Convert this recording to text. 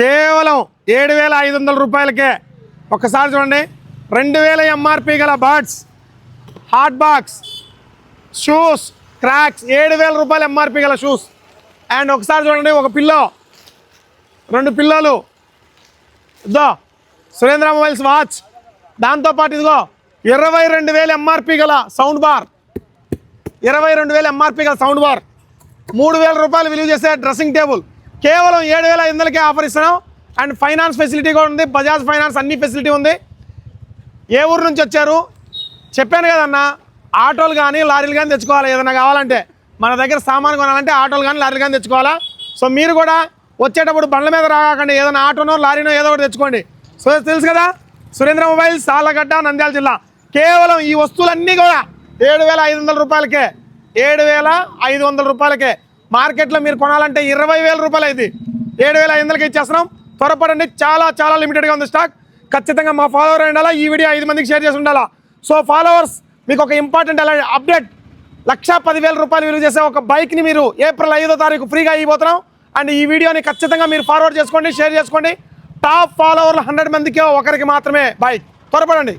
కేవలం ఏడు వేల ఐదు వందల రూపాయలకే. ఒక్కసారి చూడండి. రెండు వేల ఎంఆర్పి గల birds hot box shoes crocs ఏడు వేల రూపాయలు ఎంఆర్పి గల షూస్ అండ్ ఒకసారి చూడండి ఒక పిల్లో రెండు పిల్లలు. ఇదో సురేంద్ర మొబైల్స్ వాచ్. దాంతోపాటు ఇదిగో ఇరవై రెండు వేలు ఎంఆర్పి గల సౌండ్ బార్ ఇరవై రెండు వేలు ఎంఆర్పి గల సౌండ్ బార్ మూడు వేల రూపాయలు విలువ చేసే డ్రెస్సింగ్ టేబుల్. కేవలం ఏడు వేల ఐదు ఆఫర్ ఇస్తున్నాం. అండ్ ఫైనాన్స్ ఫెసిలిటీ కూడా ఉంది. బజాజ్ ఫైనాన్స్ అన్ని ఫెసిలిటీ ఉంది. ఏ ఊరు నుంచి వచ్చారు? చెప్పాను కదన్నా ఆటోలు కానీ లారీలు కానీ తెచ్చుకోవాలి. ఏదైనా కావాలంటే మన దగ్గర సామాన్ కొనాలంటే ఆటోలు కానీ లారీలు కానీ తెచ్చుకోవాలా? సో మీరు కూడా వచ్చేటప్పుడు బండ్ల మీద రాకండి. ఏదైనా ఆటోనో లారీనో ఏదో ఒకటి తెచ్చుకోండి. సో తెలుసు కదా సురేంద్ర మొబైల్స్ సాలగడ్డ నంద్యాల జిల్లా. కేవలం ఈ వస్తువులన్నీ కూడా ఏడు వేల ఐదు వందల రూపాయలకే ఏడు వేల ఐదు వందల రూపాయలకే మార్కెట్లో మీరు కొనాలంటే ఇరవై వేల రూపాయలు అయింది. ఏడు వేల ఐదు వందలకి ఇచ్చేస్తున్నాం. త్వరపడండి చాలా చాలా లిమిటెడ్గా ఉంది స్టాక్ ఖచ్చితంగా మా ఫాలోవర్ ఉండాలా? ఈ వీడియో ఐదు మందికి షేర్ చేసి ఉండాలా? సో ఫాలోవర్స్ మీకు ఒక ఇంపార్టెంట్ అలా అప్డేట్ లక్ష పదివేల రూపాయలు విలువ చేసే ఒక బైక్ని మీరు ఏప్రిల్ ఐదో తారీఖు ఫ్రీగా ఇవ్వబోతున్నాం. అండ్ ఈ వీడియోని ఖచ్చితంగా మీరు ఫార్వర్డ్ చేసుకోండి షేర్ చేసుకోండి. టాప్ ఫాలోవర్లు హండ్రెడ్ మందికి ఒకరికి మాత్రమే బైక్ త్వరపడండి.